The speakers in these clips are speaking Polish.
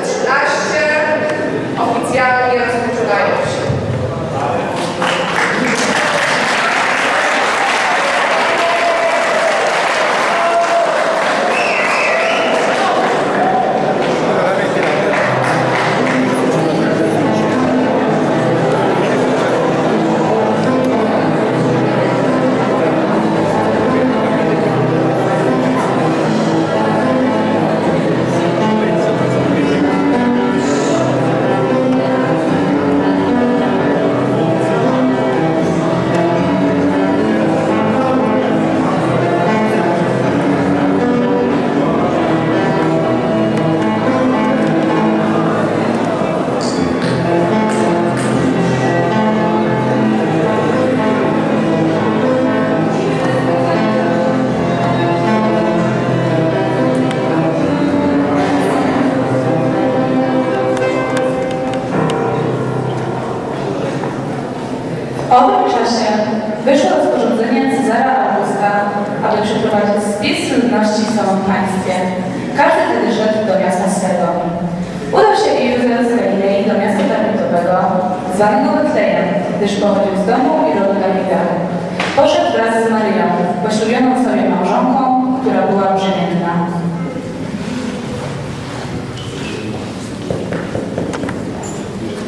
Acho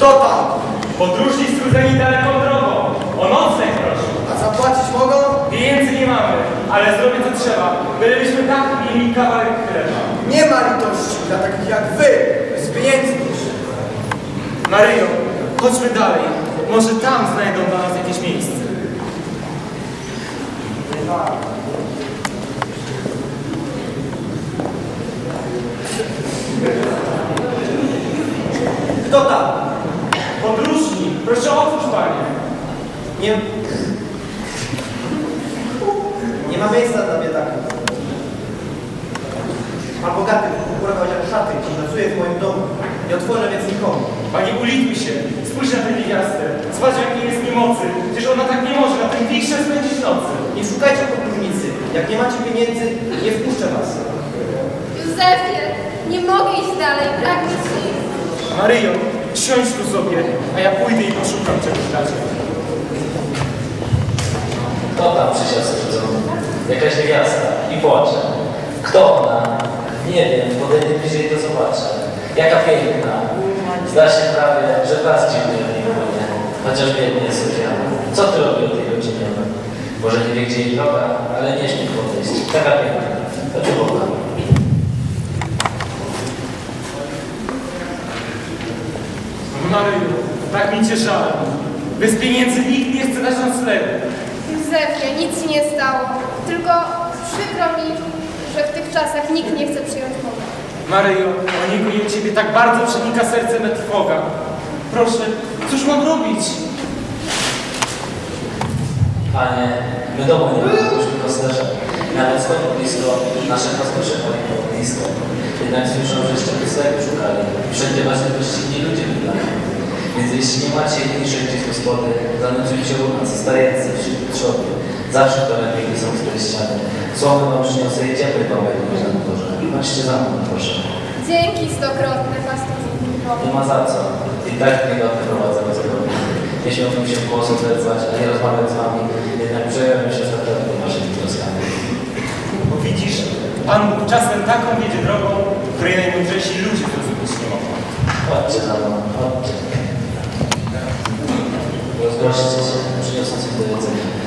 Kto tam? Podróżni strudzeni daleką drogą. O nocleg proszę. A zapłacić mogą? Pieniędzy nie mamy, ale zrobię co trzeba. Bylibyśmy tak mieli kawałek chleba. Nie ma litości dla takich jak wy, bezpieniętni. Maryjo, chodźmy dalej. Może tam znajdą dla nas jakieś miejsce. Kto tam? Podróżni, proszę otwórz panie. Nie... Nie ma miejsca dla biedaków. A bogaty urwał jak szaty, dziś nocuje w moim domu. Nie otworzę więc nikomu. Pani ulituj się. Spójrz na tę niewiastę. Zobacz jakiej jest niemocy. Przecież ona tak nie może na tym wichrzze spędzić nocy. Nie szukajcie podróżnicy. Jak nie macie pieniędzy, nie wpuszczę was. Józefie, nie mogę iść dalej, mi sił. Maryjo, siądź tu sobie, a ja pójdę i poszukam czegoś ciebie. Kto tam przysiadł strudzony? Jakaś niewiasta i płacze. Kto ona? Nie wiem, podejdę bliżej to zobaczę. Jaka piękna. Zda się prawie, że las dziwny w niej płynie. Chociaż biednie jest ofiara. Co ty robi o tej godzinie? Może nie wie, gdzie jej droga, ale nie śmie podejść. Taka piękna. To Boga? Maryjo, żal. Bez pieniędzy nikt nie chce dać noclegu. Józefie, nic się nie stało. Tylko przykro mi, że w tych czasach nikt nie chce przyjąć pomocy. Maryjo, o niego i o ciebie tak bardzo przenika serce me trwoga. Proszę, cóż mam robić? Panie, my domu nie byliśmy pasterze. Nawet swoim blisko, nasze pasterze blisko. Jednak słyszą, żeście pustego szukali. Wszędzie was niedościgni ludzie wybrali. Więc jeśli nie macie inniejszej gdzieś gospody, zanotujcie u nas, stajece wśród trzody. Zawsze to lepiej, gdy są cztery ściany. Słowo wam przyniosę i ciepły domek na dworze. Chodźcie za mną, proszę. Dzięki stokrotne, pastorze. Nie ma za co. I tak niegodne prowadzę zgodnie. Nie śmiałbym się w głos odezwać, a nie rozmawiać z wami, jednak przejąłem się naprawdę waszymi troskami. Bo widzisz, Pan Bóg czasem taką wiedzie drogą, której najmądrzejsi ludzie zrozumieć nie mogą. Chodźcie za mną, chodźcie. Rozgoście się, przyniosę coś do jedzenia.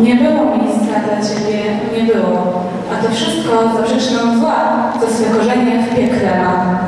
Nie było miejsca dla Ciebie, nie było, a to wszystko zaprzeczną zła, co swe korzenie w piekle ma.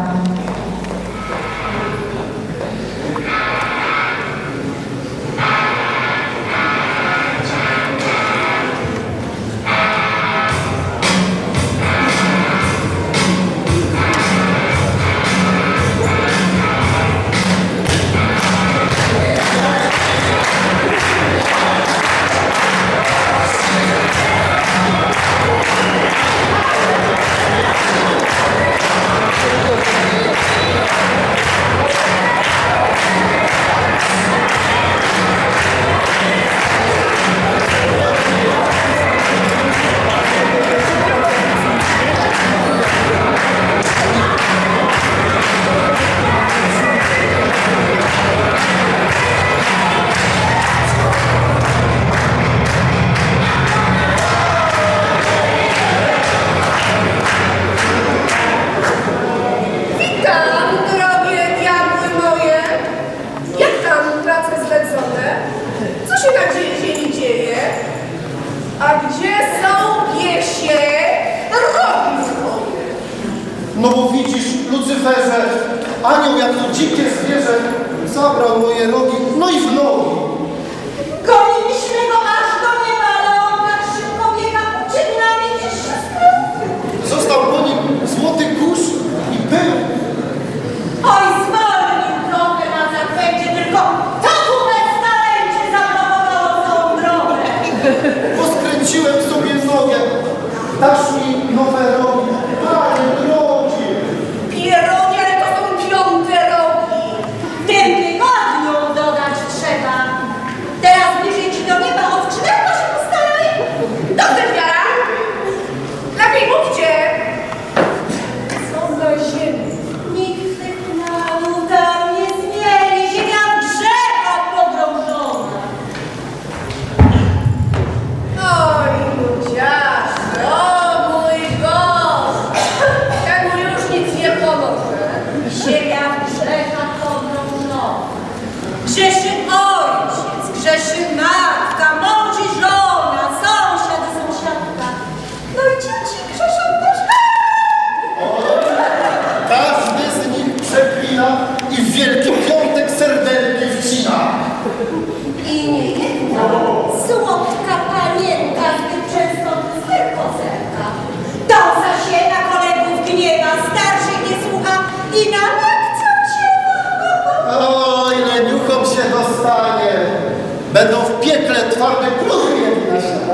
Będą w piekle twarde kruchy jedyne.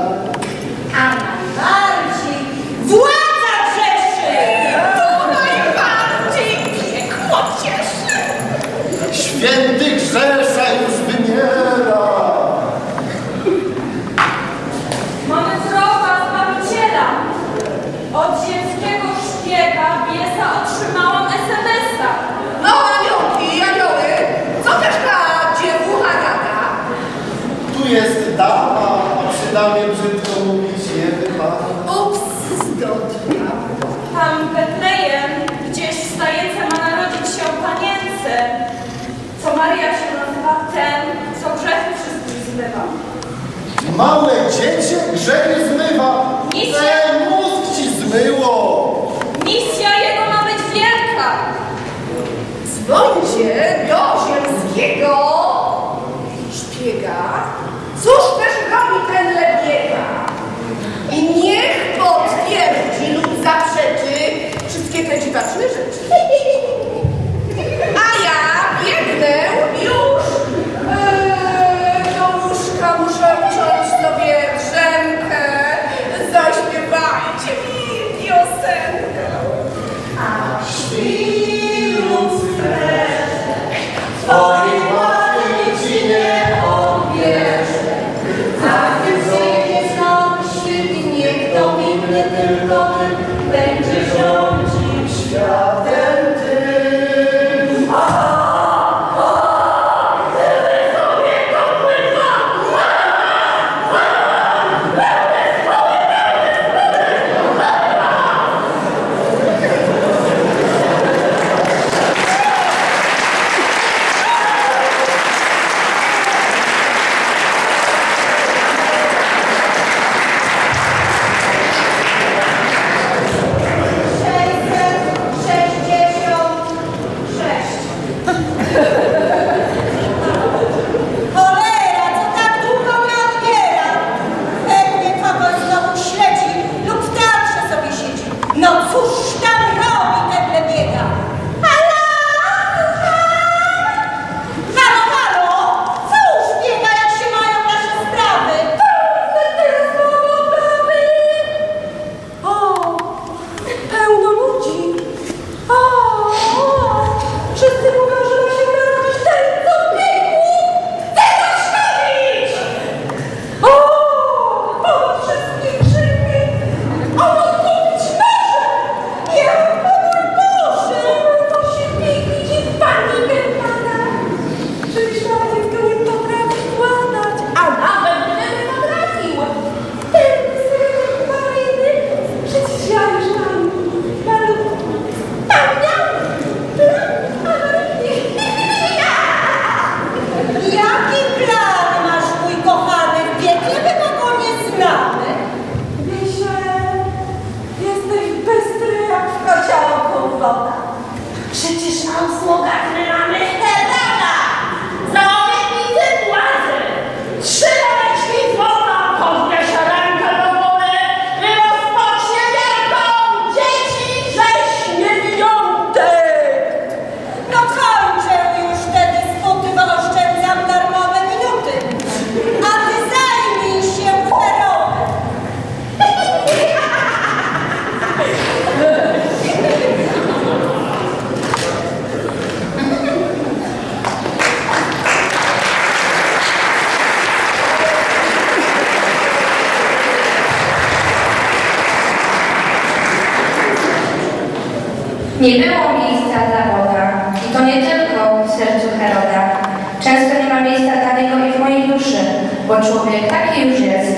Maria się nazywa ten, co grzechy wszystkich zmywa. Małe dziecię grzechy zmywa. Misja... Ten mózg ci zmyło. Misja jego ma być wielka. Dzwońcie do ziemskiego szpiega. Cóż też robi ten lebiega? I niech potwierdzi lub zaprzeczy wszystkie te dziwaczne rzeczy. Nie było miejsca dla Boga. I to nie tylko w sercu Heroda. Często nie ma miejsca dla Niego i w mojej duszy, bo człowiek taki już jest,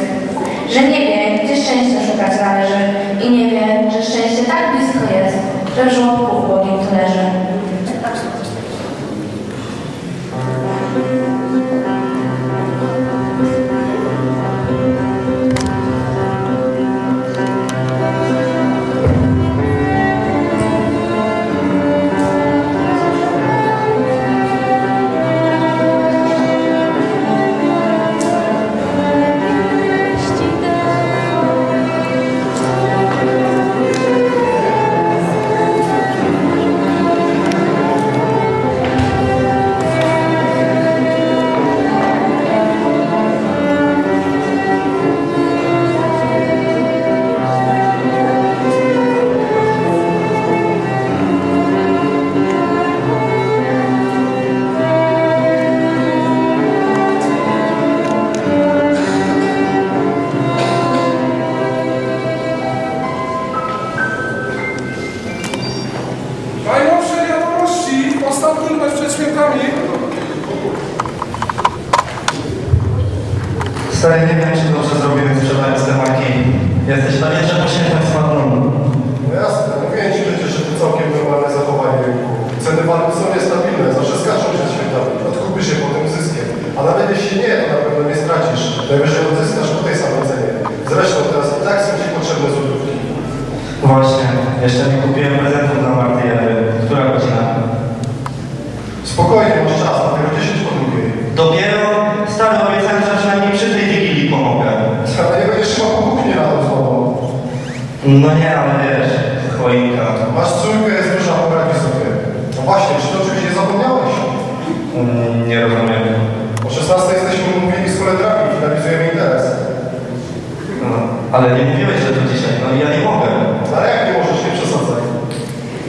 że nie wie, gdzie szczęścia szukać należy i nie wie, że szczęście tak blisko jest, że w żłobku ubogim tu leży. Właśnie, jeszcze nie kupiłem prezentu dla Marty Ewy. Która godzina? Spokojnie, masz czas, dopiero 10 po drugiej. Dopiero? Stary, obiecałem, że przynajmniej przy tej wigilii pomogę. Ale nie będziesz trzymał po kuchni rano znowu. No nie, ale wiesz, choinka. Masz córkę, jest duża, poradzi sobie. No właśnie, czy to czymś nie zapomniałeś? Mm, Nie rozumiem. O 16 jesteśmy umówieni z koledrami, finalizujemy interes. No, ale nie mówiłeś, że to dzisiaj. No i ja nie mogę. Ale jak nie możesz, nie przesadzaj.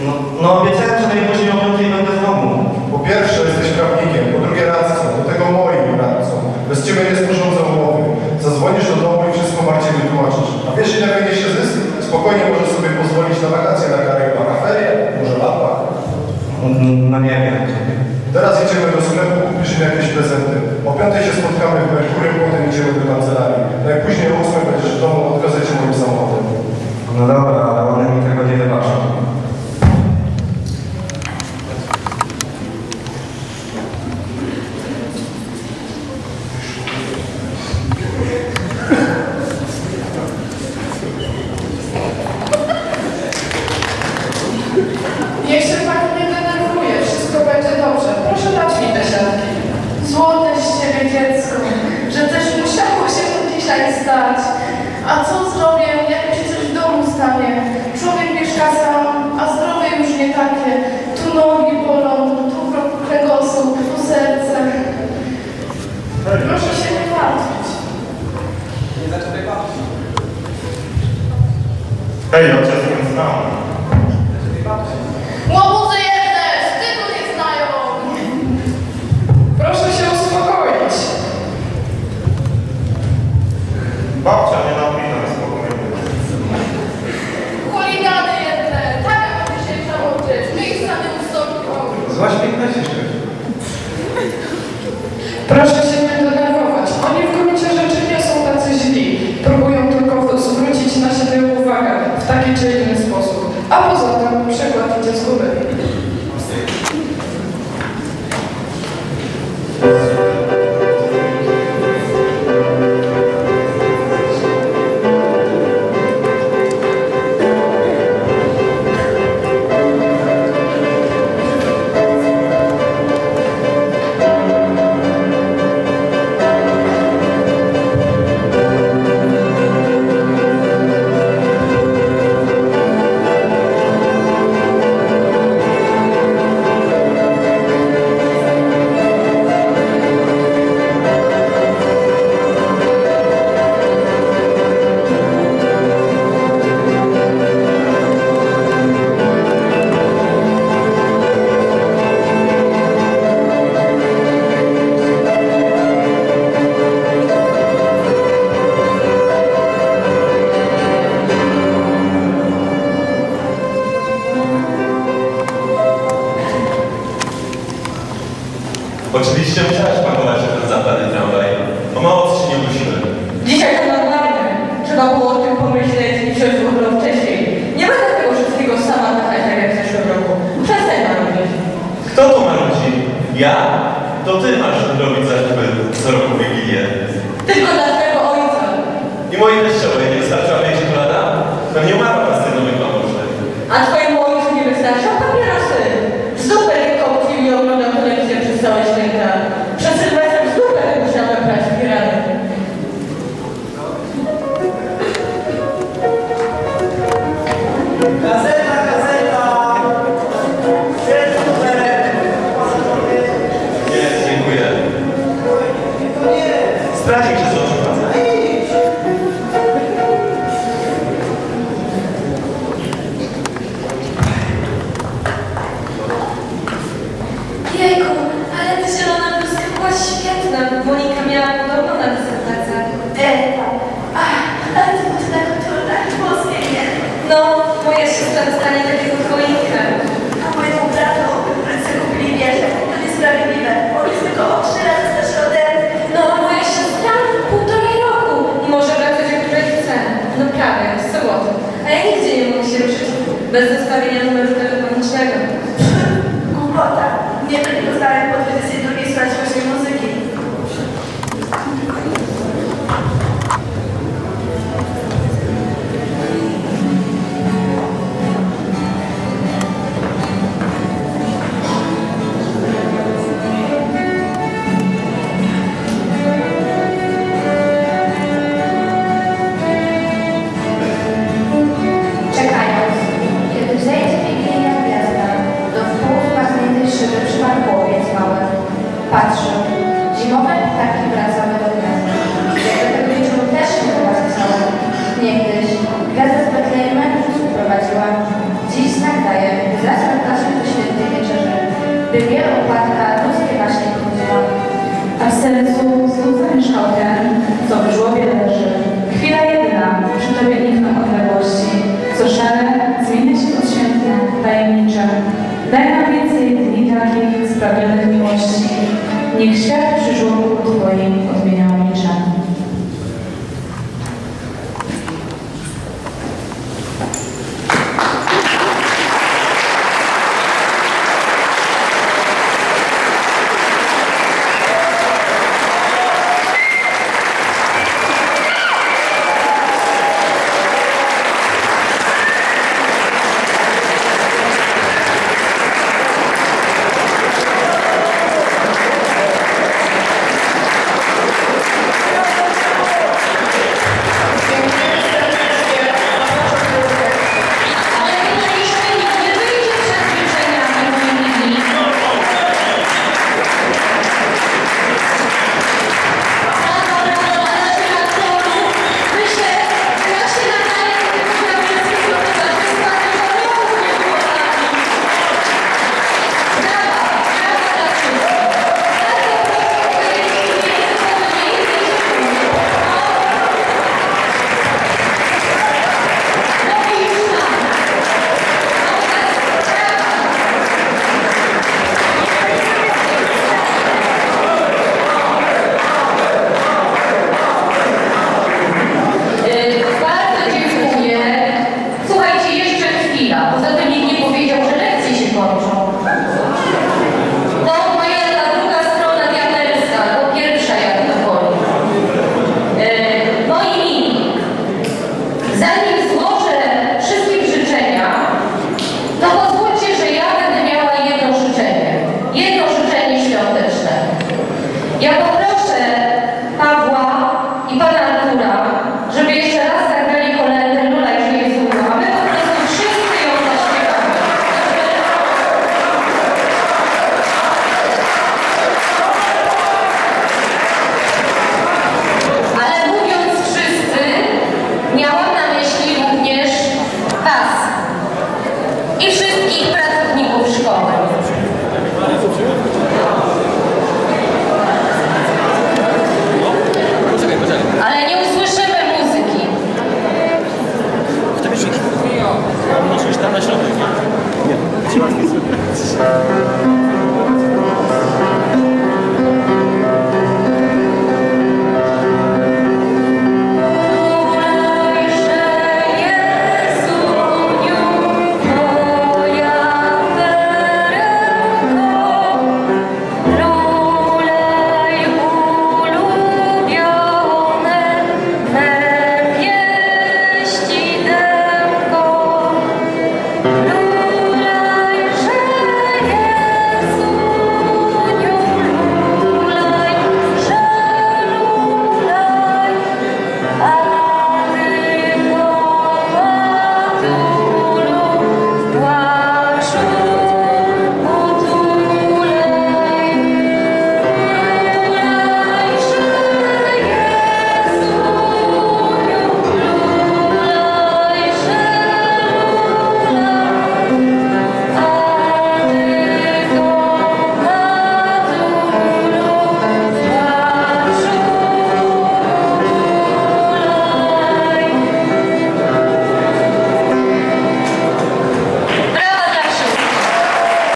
No, no obiecałem, że najpóźniej o piątej będę w domu. Po pierwsze jesteś prawnikiem, po drugie radcą, do tego moim radcą. Bez ciebie nie sporządzę umowy. Zadzwonisz do domu i wszystko Marcie wytłumaczysz. A wiesz ile będzie się zysk? Spokojnie możesz sobie pozwolić na wakacje na Karybach, na ferie, może latach. Mm, No nie wiem. Teraz idziemy do sklepu, kupisz im jakieś prezenty. O piątej się spotkamy w Merkurym, potem idziemy do kancelarii. Najpóźniej o ósmej będziesz w domu, odwiozę cię moim samochodem. No dobra, A co zrobię, jak się coś w domu stanie? Człowiek mieszka sam, a zdrowie już nie takie. Tu nogi bolą, tu kręgosłup, tu serce. Proszę się nie martwić. Nie zaczynaj martwić. Hej, ja cię znam. a poza tym przykład idzie z góry. foi nesse essa menina número